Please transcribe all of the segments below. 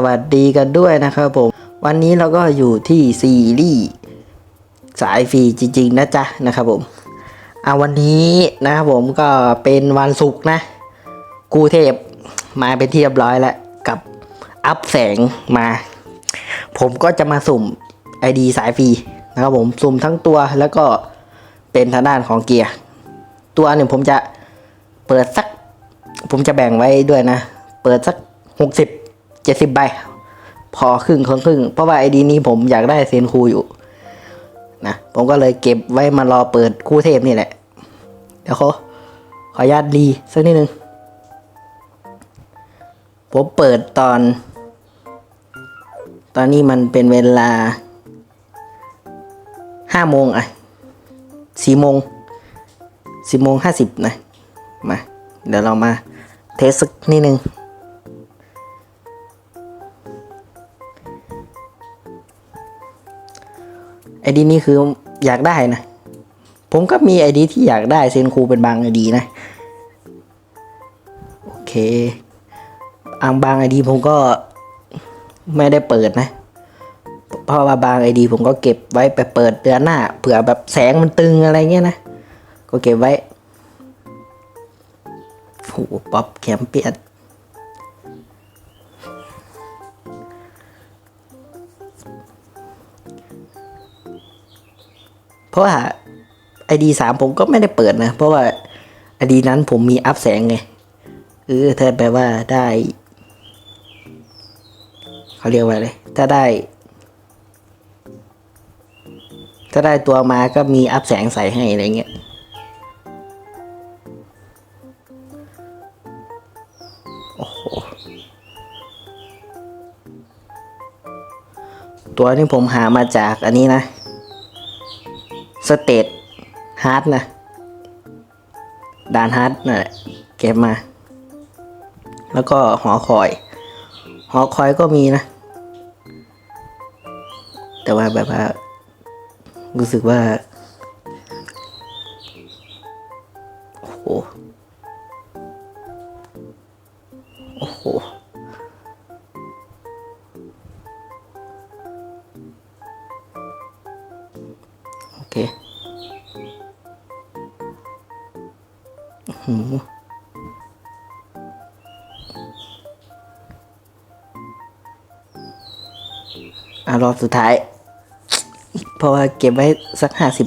สวัสดีกันด้วยนะครับผม วันนี้เราก็อยู่ที่ซีรีส์สายฟรีจริง ๆ นะจ๊ะนะครับผมเอาวันนี้นะครับผมก็เป็นวันศุกร์นะกรุงเทพมาเป็นที่เรียบร้อยแล้วกับอัพแสงมา ผมก็จะมาสุ่ม ID สายฟรีนะครับผมสุ่มทั้งตัวแล้วก็เป็นทางด้านของเกียร์ตัวหนึ่งผมจะเปิดสัก ผมจะแบ่งไว้ด้วยนะ เปิดสักหกสิบ จ็ดสิบใบ พอครึ่งครึ่งครึ่ง เพราะว่าไอดีนี้ผมอยากได้เซนคูอยู่ นะ ผมก็เลยเก็บไว้มารอเปิดคู่เทพนี่แหละ เดี๋ยวขอขออนุญาตดีสักนิดนึง ผมเปิดตอน ตอนนี้มันเป็นเวลาห้าโมงอะสี่โมงสี่โมงห้าสิบนะ มา เดี๋ยวเรามาเทสสักนิดนึง ไอดีนี้คืออยากได้นะ ผมก็มีไอดีที่อยากได้เซนคูเป็นบางไอดีนะ โอเคอังบางไอดีผมก็ไม่ได้เปิดนะ เพราะว่าบางไอดีผมก็เก็บไว้ไปเปิดเดือนหน้า เผื่อแบบแสงมันตึงอะไรเงี้ยนะ ก็เก็บไว้โหป๊อปแคมเปียน ราะว่าไอดีสามผมก็ไม่ได้เปิดนะ เพราะว่าไอดีนั้นผมมีอัพแสงไงเออถ้าแปลว่าได้เขาเรียกว่าอะไรถ้าได้ ถ้าได้ตัวมาก็มีอัพแสงใส่ให้อะไรเงี้ยโอ้โหตัวนี้ผมหามาจากอันนี้นะ สเตตฮาร์ดนะด่านฮาร์ดน่ะเก็บมา แล้วก็หอคอย หอคอยก็มีนะ แต่ว่าแบบว่า รู้สึกว่า โอ้โห โอ้โหโอเค หืออะรอบสุดท้าย เพราะว่าเก็บไว้สักห้าสิบ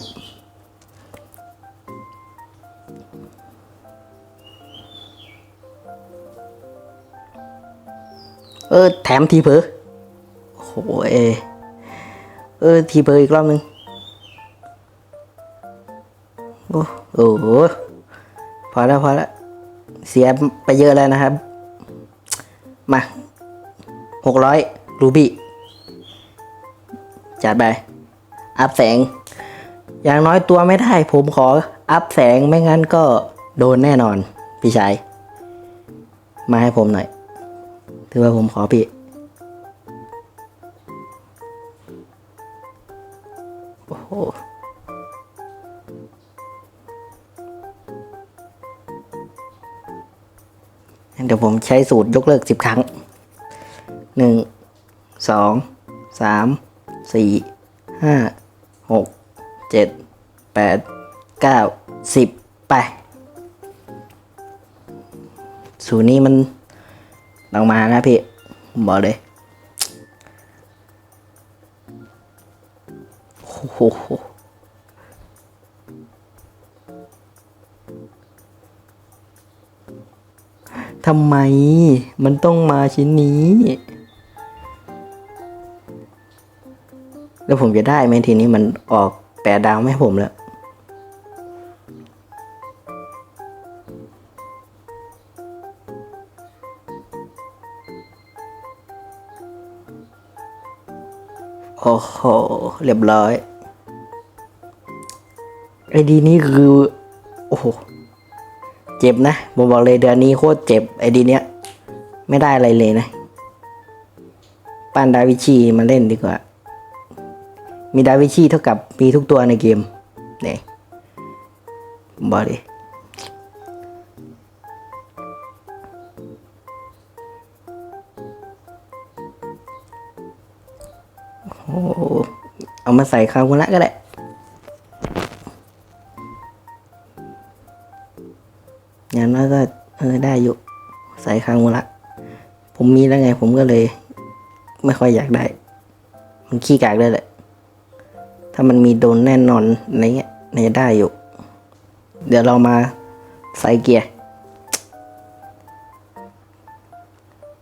เออ แถมทีเพอโอ้โหเอเออ ทีเพออีกรอบนึง โอ้โอ้โห พอแล้วพอแล้วเสียไปเยอะแล้วนะครับ มาหกร้อยรูบี้จัดไป อัพแสง อย่างน้อยตัวไม่ได้ ผมขออัพแสงไม่งั้นก็โดนแน่นอน พี่ชาย มาให้ผมหน่อย ถือว่าผมขอพี่ ผมใช้สูตรยกเลิกสิบครั้งหนึ่งสองสามสี่ห้าหกเจ็ดแปดเก้าสิบไป สูตรนี้มันต้องมานะพี่มบอกเลยโอ้โหำไม มันต้องมาชิ้นนี้ แล้วผมจะได้ไหมทีนี้มันออกแปดดาวไม่ให้ผมแล้วโอ้โห เรียบร้อย ไอดีนี้คือ โอ้โห เจ็บนะผมบอกเลยเดือนนี้โคตรเจ็บไอดีเนี้ย ไม่ได้อะไรเลยนะปานดาวิชีมาเล่นดีกว่า มีดาวิชีเท่ากับมีทุกตัวในเกมนี่ผมบอกเลยโอ้เอามาใส่คามุระก็ได้ อย่างน้อยก็เออได้อยู่ใส่คามุระผมมีแล้วไงผมก็เลย ไม่ค่อยอยากได้ มันขี้กากเลยแหละ ถ้ามันมีโดนแน่นอนอะไรเงี้ยในได้อยู่ เดี๋ยวเรามาใส่เกียร์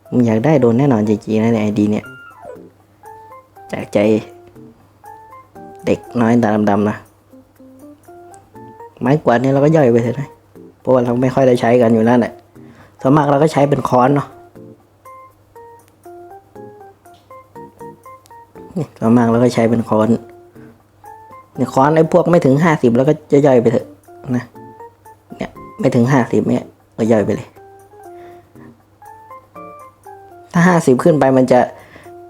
ผมอยากได้โดนแน่นอนจริงๆนะในไอดีเนี่ยจากใจเด็กน้อยตาดำๆนะไม้กวาดเนี่ยเราก็ย่อยไปเถอะนะ ราะว่าเราไม่ค่อยได้ใช้กันอยู่นั่นแหละส่วนมากเราก็ใช้เป็นค้อนเนาะส่วนมากเราก็ใช้เป็นค้อนเนี่ยค้อนไอ้พวกไม่ถึงห้าสิบแล้วก็ย่อยๆไปเถอะนะเนี่ยไม่ถึงห้าสิบเนี่ยก็ย่อยไปเลย ถ้าห้าสิบขึ้นไปมันจะ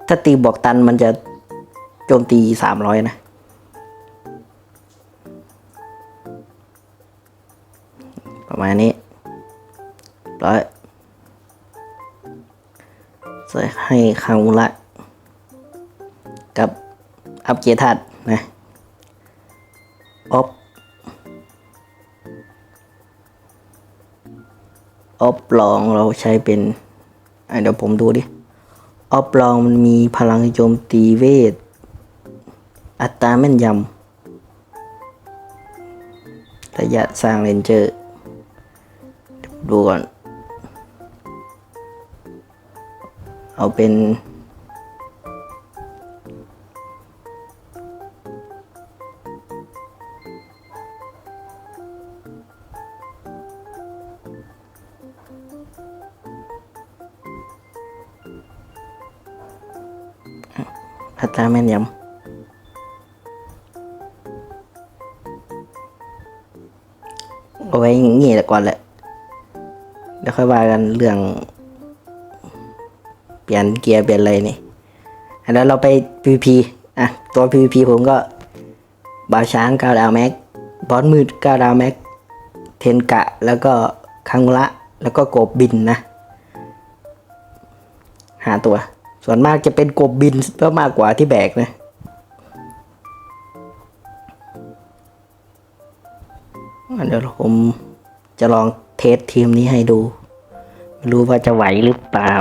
ถ้าตีบวกตันมันจะโจมตีสามร้อยนะ ให้คามุระกับอัพเกียร์ทัดนะออฟออฟลองเราใช้เป็นเดี๋ยวผมดูดิออฟลองมันมีพลังโจมตีเวท อัตราแม่นยำระยะสร้างเรนเจอร์ ดูก่อน เอาเป็น อัตราแม่นยำเอาไว้อย่างงี้แต่ก่อนแหละเดี๋ยวค่อยว่ากันเรื่อง ปลี่ยนเกียร์เปลี่ยนอะไรนี่อันนั้นเราไป PVP อะ ตัว PVP ผมก็บาช้างก้าวดาวแม็กบอสมืดก้าวดาวแม็กเทนกะ แล้วก็คังมุระแล้วก็กบบินนะ หาตัว ส่วนมากจะเป็นกบบินเพื่อมากกว่าที่แบกนะเดี๋ยวผมจะลองเทสทีมนี้ให้ดู ไม่รู้ว่าจะไหวหรือเปล่า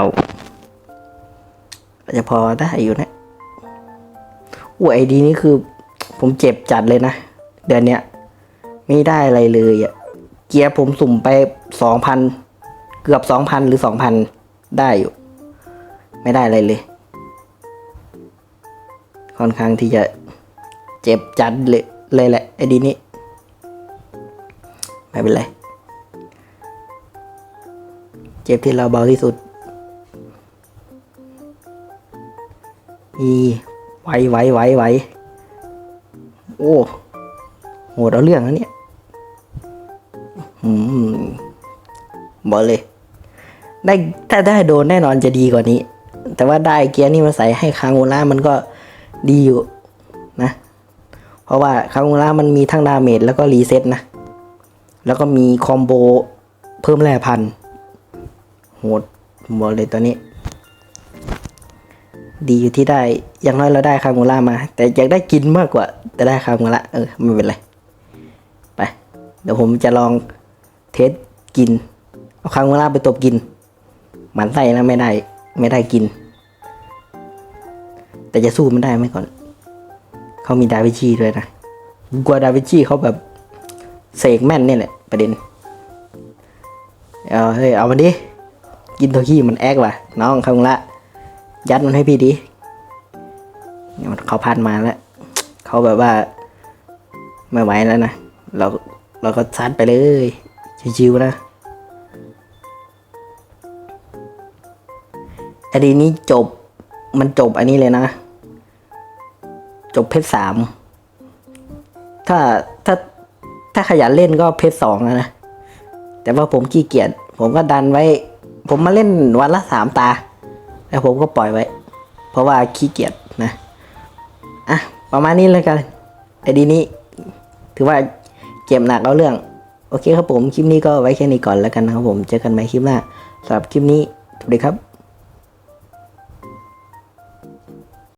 จะพอได้อยู่นะอู้ไอดีนี้คือ ผมเจ็บจัดเลยนะ เดือนเนี้ย ไม่ได้อะไรเลยอะเกียร์ผมสุ่มไปสองพันเกือบสองพันหรือสองพันได้อยู่ ไม่ได้อะไรเลย ค่อนข้างที่จะเจ็บจัดเลยเลยแหละไอดีนี้ ไม่เป็นไร เจ็บที่เราเบาที่สุด อีไหวไหวไหวไหวโอ้โหดเอาเรื่องนะเนี่ยอืมบอกเลย ได้ถ้าได้โดนแน่นอนจะดีกว่านี้ แต่ว่าได้เกียร์นี่มาใส่ให้คางโอล่ามันก็ดีอยู่นะ เพราะว่าคางโอล่ามันมีทั้งดาเมจแล้วก็รีเซ็ตนะ แล้วก็มีคอมโบเพิ่มแร่พันโหดบอกเลยตอนนี้ ดีอยู่ที่ได้ อย่างน้อยเราได้คาโมล่ามา แต่อยากได้กินมากกว่าแต่ได้คาโมล่าเออไม่เป็นไร ไป เดี๋ยวผมจะลองเทสกิน เอาคาโมล่าไปตบกิน หมันไส้นะไม่ได้ ไม่ได้กิน แต่จะสู้มันได้ไหมก่อน เขามีดาวิชีด้วยนะกลัวดาวิชีเขาแบบเสกแม่นนี่แหละประเด็น เอาเฮ้ยเอามาดิ กินโทขี้มันแอกว่ะ น้องคงละ ยัดมันให้พี่ดิเนี่ยมันเขาพันมาแล้ว เขาแบบว่า ไม่ไหวแล้วนะ เราเราก็ซัดไปเลยชิวๆนะอันนี้จบมันจบอันนี้เลยนะ จบเพชรสามถ้าถ้าถ้าขยันเล่นก็เพชรสองนะ แต่ว่าผมขี้เกียจผมก็ดันไว้ ผมมาเล่นวันละสามตา แล้วผมก็ปล่อยไว้ เพราะว่าขี้เกียจนะอะประมาณนี้เลยกันไอ้ดีนี้ ถือว่าเจ็บหนักเอาเรื่อง โอเคครับผม คลิปนี้ก็ไว้แค่นี้ก่อนแล้วกันนะครับผม เจอกันใหม่คลิปหน้าสำหรับคลิปนี้สวัสดีครับ